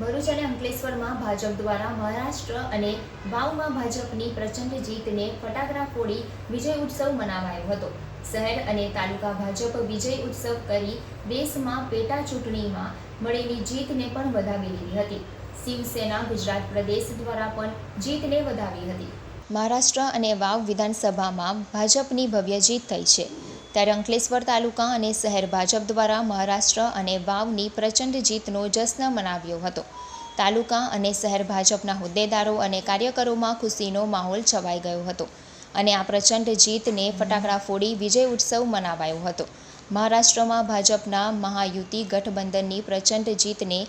ભરૂચ અને અંકલેશ્વરમાં ભાજપ દ્વારા મહારાષ્ટ્ર અને વાવમાં ભાજપની પ્રચંડ જીતને ફટાકડા ફોડી વિજય ઉત્સવ મનાવાયો હતો. શહેર અને તાલુકા ભાજપ વિજય ઉત્સવ કરી દેશમાં પેટા ચૂંટણીમાં મળેલી જીતને પણ વધાવી લીધી હતી. શિવસેના ગુજરાત પ્રદેશ દ્વારા પણ જીતને વધાવી હતી. મહારાષ્ટ્ર અને વાવ વિધાનસભામાં ભાજપની ભવ્ય જીત થઈ છે. ત્યારે અંકલેશ્વર તાલુકા અને શહેર ભાજપ દ્વારા મહારાષ્ટ્ર અને વાવની પ્રચંડ જીતનો જશ્ન મનાવ્યો હતો. તાલુકા અને શહેર ભાજપના હોદ્દેદારો અને કાર્યકરોમાં ખુશીનો માહોલ છવાઈ ગયો હતો અને આ પ્રચંડ જીતને ફટાકડા ફોડી વિજય ઉત્સવ મનાવાયો હતો. મહારાષ્ટ્રમાં ભાજપના મહાયુતિ ગઠબંધનની પ્રચંડ જીતને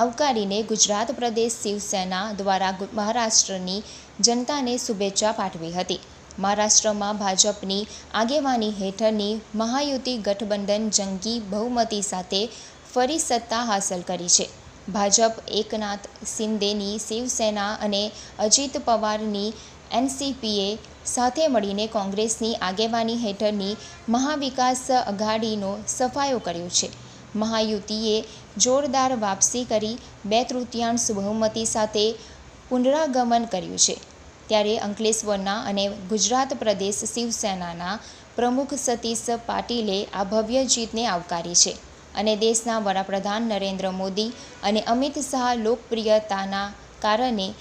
આવકારીને ગુજરાત પ્રદેશ શિવસેના દ્વારા મહારાષ્ટ્રની જનતાને શુભેચ્છા પાઠવી હતી. મહારાષ્ટ્રમાં ભાજપની આગેવાની હેઠળની મહાયુતિ ગઠબંધન જંગી બહુમતી સાથે ફરી સત્તા હાંસલ કરી છે. ભાજપ, એકનાથ શિંદેની શિવસેના અને અજીત પવારની એનસીપીએ સાથે મળીને કોંગ્રેસની આગેવાની હેઠળની મહાવિકાસ અઘાડીનો સફાયો કર્યો છે. મહાયુતિએ જોરદાર વાપસી કરી બે તૃતીયાંશ બહુમતી સાથે પુનરાગમન કર્યું છે. ત્યારે અંકલેશ્વરના અને ગુજરાત પ્રદેશ શિવસેનાના પ્રમુખ સતીશ પાટીલે આ ભવ્ય જીતને આવકારી છે. અને દેશના વડાપ્રધાન નરેન્દ્ર મોદી અને અમિત શાહ લોકપ્રિયતાના કારણે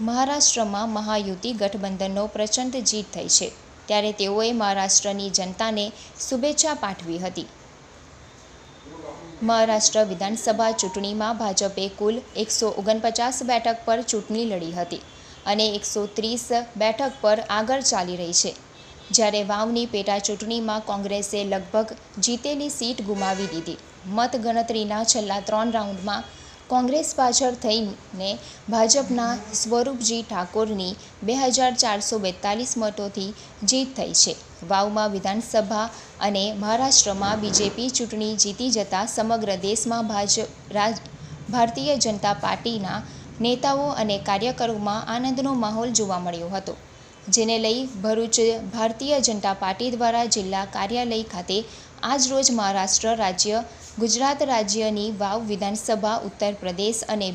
મહારાષ્ટ્રમાં મહાયુતિ ગઠબંધનનો પ્રચંડ જીત થઈ છે. ત્યારે તેઓએ મહારાષ્ટ્રની જનતાને શુભેચ્છા પાઠવી હતી. મહારાષ્ટ્ર વિધાનસભા ચૂંટણીમાં ભાજપે કુલ એકસો ઓગણપચાસ બેઠક પર ચૂંટણી લડી હતી. અને એકસો ત્રીસ બેઠક પર આગળ ચાલી રહી છે. જ્યારે વાવની પેટા ચૂંટણીમાં કોંગ્રેસે લગભગ જીતેલી સીટ ગુમાવી દીધી. મતગણતરીના છેલ્લા ત્રણ રાઉન્ડમાં કોંગ્રેસ પાછળ થઈને ભાજપના સ્વરૂપજી ઠાકોરની બે હજાર ચારસો બેતાલીસ મતોથી જીત થઈ છે. વાવમાં વિધાનસભા અને મહારાષ્ટ્રમાં બીજેપી ચૂંટણી જીતી જતાં સમગ્ર દેશમાં ભાજપ ભારતીય જનતા પાર્ટીના નેતાઓ અને કાર્યકરોમાં આનંદનો માહોલ જોવા મળ્યો હતો, જેને લઈ ભરૂચ ભારતીય જનતા પાર્ટી દ્વારા જિલ્લા કાર્યાલય ખાતે આજરોજ મહારાષ્ટ્ર રાજ્ય, ગુજરાત રાજ્યની વાવ વિધાનસભા, ઉત્તર પ્રદેશ અને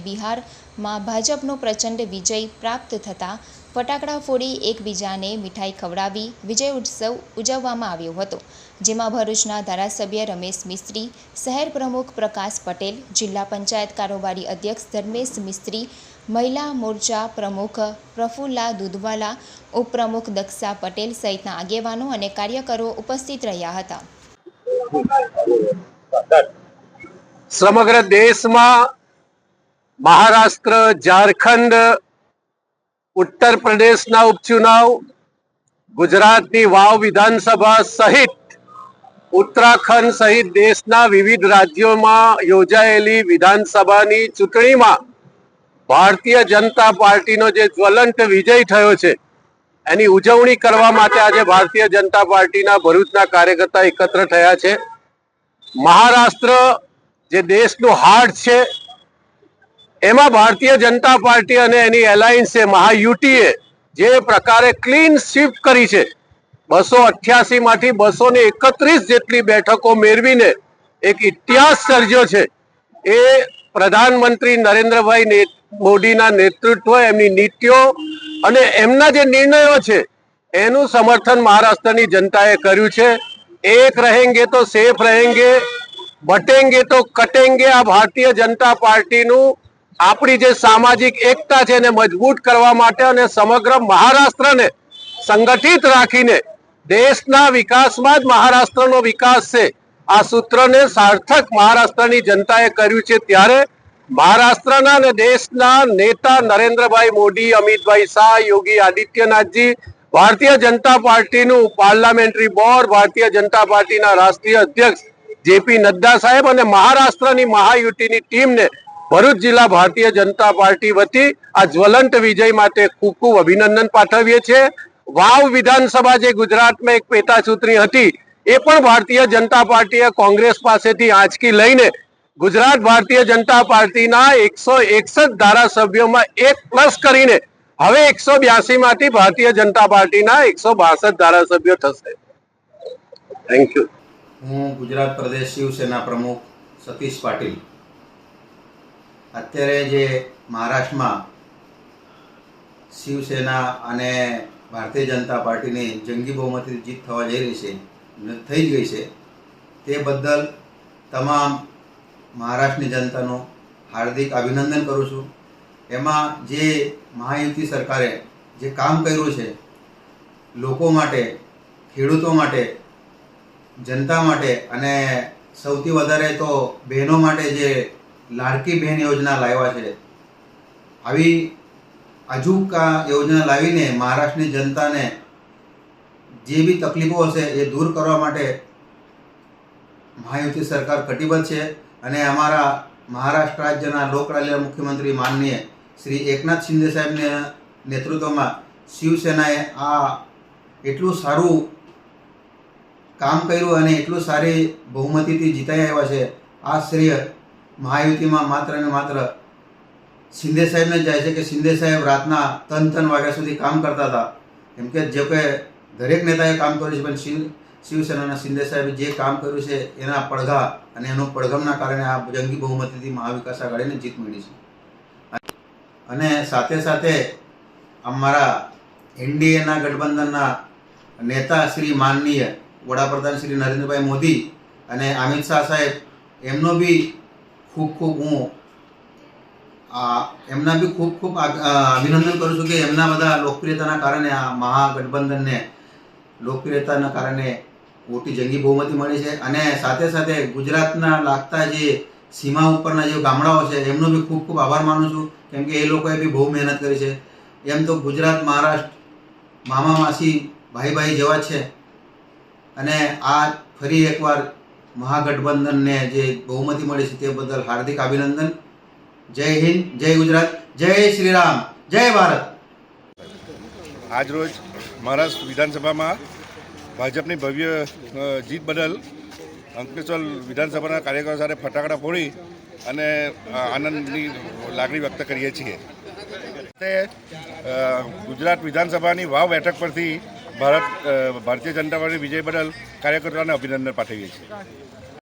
બિહારમાં ભાજપનો પ્રચંડ વિજય પ્રાપ્ત થતાં ફટાકડા ફોડી એકબીજાને મીઠાઈ ખવડાવી વિજય ઉત્સવ ઉજવવામાં આવ્યો હતો, જેમાં ભરૂચના ધારાસભ્ય રમેશ મિસ્ત્રી, શહેર પ્રમુખ પ્રકાશ પટેલ, જિલ્લા પંચાયત કારોબારી અધ્યક્ષ ધર્મેશ મિસ્ત્રી, મહિલા મોરચા પ્રમુખ પ્રફુલ્લા દુધવાલા, ઉપપ્રમુખ દક્ષા પટેલ સહિતના આગેવાનો અને કાર્યકરો ઉપસ્થિત રહ્યા હતા. સમગ્ર દેશમાં મહારાષ્ટ્ર, ઝારખંડ, ઉત્તર પ્રદેશના ઉપચુનાવ, ગુજરાતની વાવ વિધાનસભા સહિત ઉત્તરાખંડ સહિત દેશના વિવિધ રાજ્યોમાં યોજાયેલી વિધાનસભાની ચૂંટણીમાં ભારતીય જનતા પાર્ટીનો જે જ્વલંત વિજય થયો છે, એની ઉજવણી કરવા માટે આજે ભારતીય જનતા પાર્ટીના ભરૂચના કાર્યકર્તા એકત્ર થયા છે. મહારાષ્ટ્ર જે દેશનું હાર્ટ છે એમાં ભારતીય જનતા પાર્ટી અને એની એલાયન્સે મહાયુટીએ જે પ્રકારે ક્લીન શિફ્ટ કરી છે. બસો અઠ્યાસી માંથી બસો ને એકત્રીસ જેટલી બેઠકો મેળવીને એક ઇતિહાસ સર્જ્યો છે. એ પ્રધાનમંત્રી નરેન્દ્રભાઈ મોદીના નેતૃત્વ, એમની નીતિઓ અને એમના જે નિર્ણયો છે, એનું સમર્થન મહારાષ્ટ્રની જનતાએ કર્યું છે. એક રહેંગે તો સેફ રહેંગે, બટેંગે તો કટેંગે આ ભારતીય જનતા પાર્ટીનું આપણી જે સામાજિક એકતા છે એને મજબૂત કરવા માટે અને સમગ્ર મહારાષ્ટ્રને સંગઠિત રાખીને દેશના વિકાસમાં જ મહારાષ્ટ્રનો વિકાસ છે. આ સૂત્રને સાર્થક મહારાષ્ટ્રની જનતાએ કર્યું છે ત્યારે મહારાષ્ટ્રના અને દેશના નેતા નરેન્દ્રભાઈ મોદી, અમિતભાઈ શાહ, યોગી આદિત્યનાથજી, ભારતીય જનતા પાર્ટીનું પાર્લામેન્ટરી બોર્ડ, ભારતીય જનતા પાર્ટીના રાષ્ટ્રીય અધ્યક્ષ જેપી નડ્ડા સાહેબ અને મહારાષ્ટ્રની મહાયુતિની ટીમને ભરૂચ જિલ્લા ભારતીય જનતા પાર્ટી વતી આ જ્વલંત વિજય માટે ખૂબ ખૂબ અભિનંદન પાઠવીએ છીએ. વાવ વિધાનસભા જે ગુજરાતમાં એક પેટા ચૂંટણી હતી એ પણ ભારતીય જનતા પાર્ટીએ કોંગ્રેસ પાસેથી આંચકી લઈને ગુજરાત ભારતીય જનતા પાર્ટીના એકસો એકસઠ ધારાસભ્યોમાં એક પ્લસ કરીને હવે એકસો બ્યાસી માંથી ભારતીય જનતા પાર્ટીના એકસો બાસઠ ધારાસભ્યો થશે. થેન્ક યુ હું ગુજરાત પ્રદેશ શિવસેના પ્રમુખ સતીશ પાટીલ અત્યારે જે મહારાષ્ટ્રમાં શિવસેના અને ભારતીય જનતા પાર્ટીની જંગી બહુમતી જીત થવા જઈ રહી છે થઈ ગઈ છે, તે બદલ તમામ મહારાષ્ટ્રની જનતાનું હાર્દિક અભિનંદન કરું છું. એમાં જે મહાયુતિ સરકારે જે કામ કર્યું છે, લોકો માટે, ખેડૂતો માટે, જનતા માટે અને સૌથી વધારે તો બહેનો માટે જે લાડકી બહેન યોજના લાવ્યા છે. આવી અજુકા યોજના લાવીને મહારાષ્ટ્રની જનતાને જે બી તકલીફો હશે એ દૂર કરવા માટે મહાયુતિ સરકાર કટિબદ્ધ છે અને અમારા મહારાષ્ટ્ર રાજ્યના લોકરાજ્ય મુખ્યમંત્રી માનનીય શ્રી એકનાથ શિંદે સાહેબના નેતૃત્વમાં શિવસેનાએ આ એટલું સારું કામ કર્યું અને એટલું સારી બહુમતીથી જીતાઈ આવ્યા છે. આ શ્રેય મહાયુતિમાં માત્ર ને માત્ર શિંદે સાહેબને જાય છે કે શિંદે સાહેબ રાતના તન તન વાગ્યા સુધી કામ કરતા હતા. કેમ કે જે કે દરેક નેતાએ કામ કર્યું છે, પણ શિવ, શિવસેનાના શિંદે સાહેબે જે કામ કર્યું છે, એના પડઘા અને એનું પડઘમના કારણે આ જંગી બહુમતીથી મહાવિકાસ આઘાડીને જીત મળી છે. અને સાથે સાથે અમારા એનડીએના ગઠબંધનના નેતા શ્રી માનનીય વડાપ્રધાન શ્રી નરેન્દ્રભાઈ મોદી અને અમિત શાહ સાહેબ, એમનો બી ખૂબ ખૂબ હું એમના બી ખૂબ ખૂબ અભિનંદન કરું છું કે એમના બધા લોકપ્રિયતાના કારણે આ મહાગઠબંધનને લોકપ્રિયતાના કારણે મોટી જંગી બહુમતી મળી છે અને સાથે સાથે ગુજરાતના લાગતા જે સીમા ઉપરના જે ગામડાઓ છે, એમનો બી ખૂબ ખૂબ આભાર માનું છું. કેમ કે એ લોકોએ બી બહુ મહેનત કરી છે. એમ તો ગુજરાત, મહારાષ્ટ્ર, મામા માસી, ભાઈ ભાઈ જેવા છે. અને આ ફરી એકવાર મહાગઠબંધનને જે બહુમતી મળી છે તે બદલ હાર્દિક અભિનંદન. જય હિન્દ, જય ગુજરાત, જય શ્રી રામ જય ભારત. આજરોજ મહારાષ્ટ્ર વિધાનસભામાં ભાજપની ભવ્ય જીત બદલ અંકલેશ્વર વિધાનસભાના કાર્યકરો સાથે ફટાકડા ફોડી અને આનંદની લાગણી વ્યક્ત કરીએ છીએ. ગુજરાત વિધાનસભાની વાવ બેઠક પરથી ભારત ભારતીય જનતા પાર્ટી વિજય બદલ કાર્યકર્તાઓને અભિનંદન પાઠવીએ છીએ.